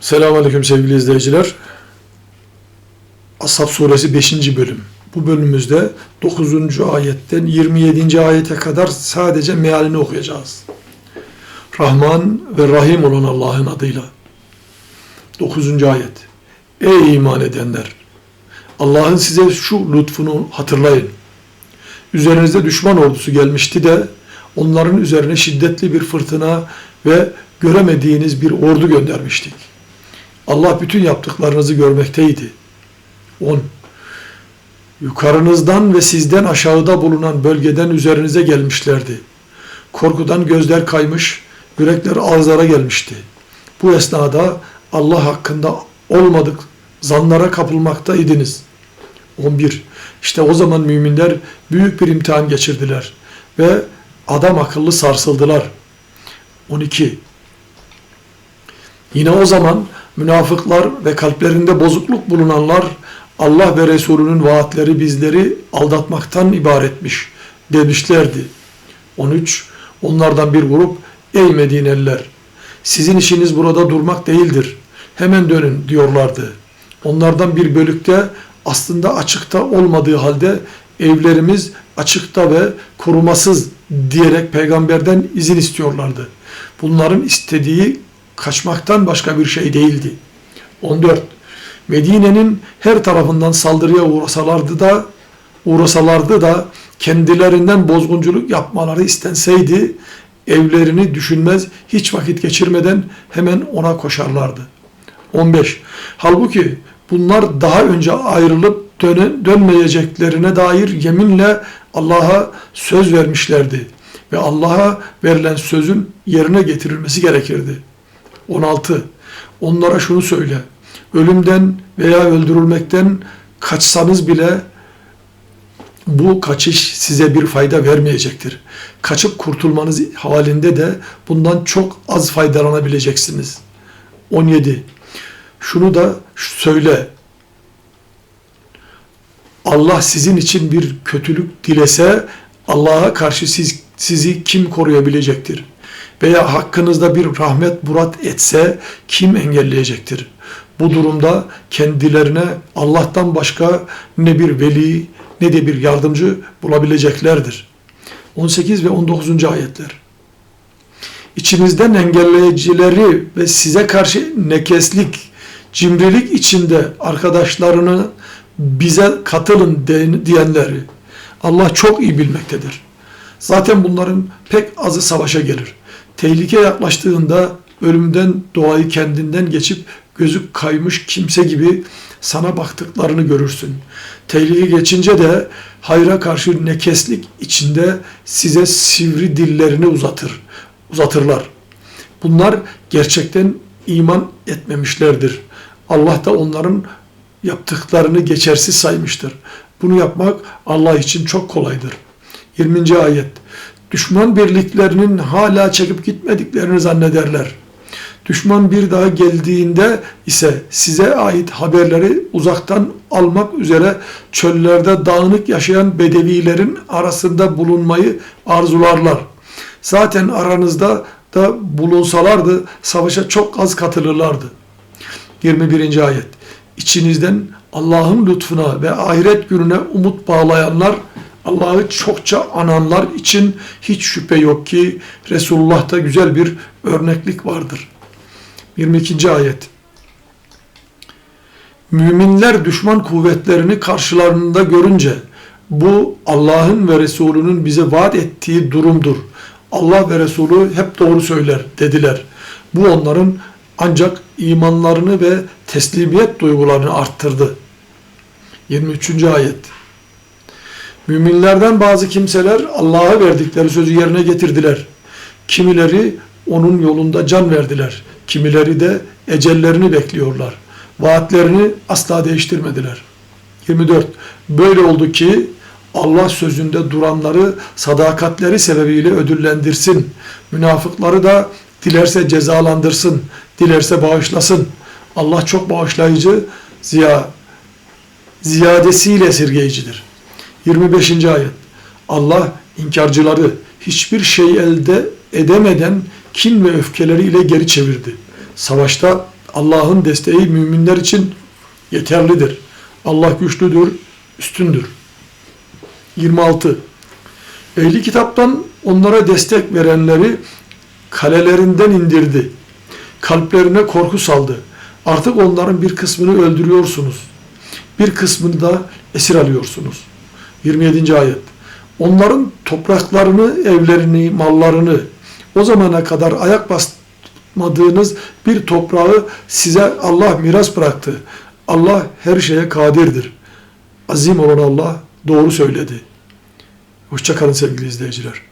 Selamünaleyküm sevgili izleyiciler. Ashab suresi 5. bölüm. Bu bölümümüzde 9. ayetten 27. ayete kadar sadece mealini okuyacağız. Rahman ve Rahim olan Allah'ın adıyla. 9. ayet. Ey iman edenler! Allah'ın size şu lütfunu hatırlayın. Üzerinize düşman ordusu gelmişti de onların üzerine şiddetli bir fırtına ve göremediğiniz bir ordu göndermiştik. Allah bütün yaptıklarınızı görmekteydi. 10. Yukarınızdan ve sizden aşağıda bulunan bölgeden üzerinize gelmişlerdi. Korkudan gözler kaymış, yürekler ağızlara gelmişti. Bu esnada Allah hakkında olmadık zanlara kapılmaktaydınız. 11. İşte o zaman müminler büyük bir imtihan geçirdiler ve adam akıllı sarsıldılar. 12. Yine o zaman münafıklar ve kalplerinde bozukluk bulunanlar Allah ve Resulünün vaatleri bizleri aldatmaktan ibaretmiş demişlerdi. 13. Onlardan bir grup ey Medineliler sizin işiniz burada durmak değildir. Hemen dönün diyorlardı. Onlardan bir bölükte aslında açıkta olmadığı halde evlerimiz açıkta ve korumasız diyerek peygamberden izin istiyorlardı. Bunların istediği kaçmaktan başka bir şey değildi. 14. Medine'nin her tarafından saldırıya uğrasalardı da uğrasalardı da kendilerinden bozgunculuk yapmaları istenseydi evlerini düşünmez hiç vakit geçirmeden hemen ona koşarlardı. 15. Halbuki bunlar daha önce ayrılıp döne, dönmeyeceklerine dair yeminle Allah'a söz vermişlerdi ve Allah'a verilen sözün yerine getirilmesi gerekirdi. 16. Onlara şunu söyle. Ölümden veya öldürülmekten kaçsanız bile bu kaçış size bir fayda vermeyecektir. Kaçıp kurtulmanız halinde de bundan çok az faydalanabileceksiniz. 17. Şunu da söyle. Allah sizin için bir kötülük dilese Allah'a karşı siz, sizi kim koruyabilecektir? Veya hakkınızda bir rahmet murat etse kim engelleyecektir? Bu durumda kendilerine Allah'tan başka ne bir veli ne de bir yardımcı bulabileceklerdir. 18 ve 19. ayetler. İçinizden engelleyicileri ve size karşı nekeslik, cimrilik içinde arkadaşlarını bize katılın diyenleri Allah çok iyi bilmektedir. Zaten bunların pek azı savaşa gelir. Tehlike yaklaştığında ölümden doğayı kendinden geçip gözü kaymış kimse gibi sana baktıklarını görürsün. Tehlike geçince de hayra karşı nekeslik içinde size sivri dillerini uzatır, uzatırlar. Bunlar gerçekten iman etmemişlerdir. Allah da onların yaptıklarını geçersiz saymıştır. Bunu yapmak Allah için çok kolaydır. 20. ayet. Düşman birliklerinin hala çekip gitmediklerini zannederler. Düşman bir daha geldiğinde ise size ait haberleri uzaktan almak üzere çöllerde dağınık yaşayan bedevilerin arasında bulunmayı arzularlar. Zaten aranızda da bulunsalardı savaşa çok az katılırlardı. 21. ayet. İçinizden Allah'ın lütfuna ve ahiret gününe umut bağlayanlar Allah'ı çokça ananlar için hiç şüphe yok ki Resulullah'ta güzel bir örneklik vardır. 22. ayet. Müminler düşman kuvvetlerini karşılarında görünce bu Allah'ın ve Resulünün bize vaat ettiği durumdur. Allah ve Resulü hep doğru söyler dediler. Bu onların ancak imanlarını ve teslimiyet duygularını arttırdı. 23. ayet. Müminlerden bazı kimseler Allah'a verdikleri sözü yerine getirdiler. Kimileri onun yolunda can verdiler. Kimileri de ecellerini bekliyorlar. Vaatlerini asla değiştirmediler. 24. Böyle oldu ki Allah sözünde duranları sadakatleri sebebiyle ödüllendirsin. Münafıkları da dilerse cezalandırsın, dilerse bağışlasın. Allah çok bağışlayıcı, ziya, ziyadesiyle esirgeyicidir. 25. ayet. Allah inkarcıları hiçbir şey elde edemeden kin ve öfkeleriyle geri çevirdi. Savaşta Allah'ın desteği müminler için yeterlidir. Allah güçlüdür, üstündür. 26. Ehli kitaptan onlara destek verenleri kalelerinden indirdi. Kalplerine korku saldı. Artık onların bir kısmını öldürüyorsunuz. Bir kısmını da esir alıyorsunuz. 27. ayet. Onların topraklarını, evlerini, mallarını o zamana kadar ayak basmadığınız bir toprağı size Allah miras bıraktı. Allah her şeye kadirdir. Azim olan Allah doğru söyledi. Hoşçakalın sevgili izleyiciler.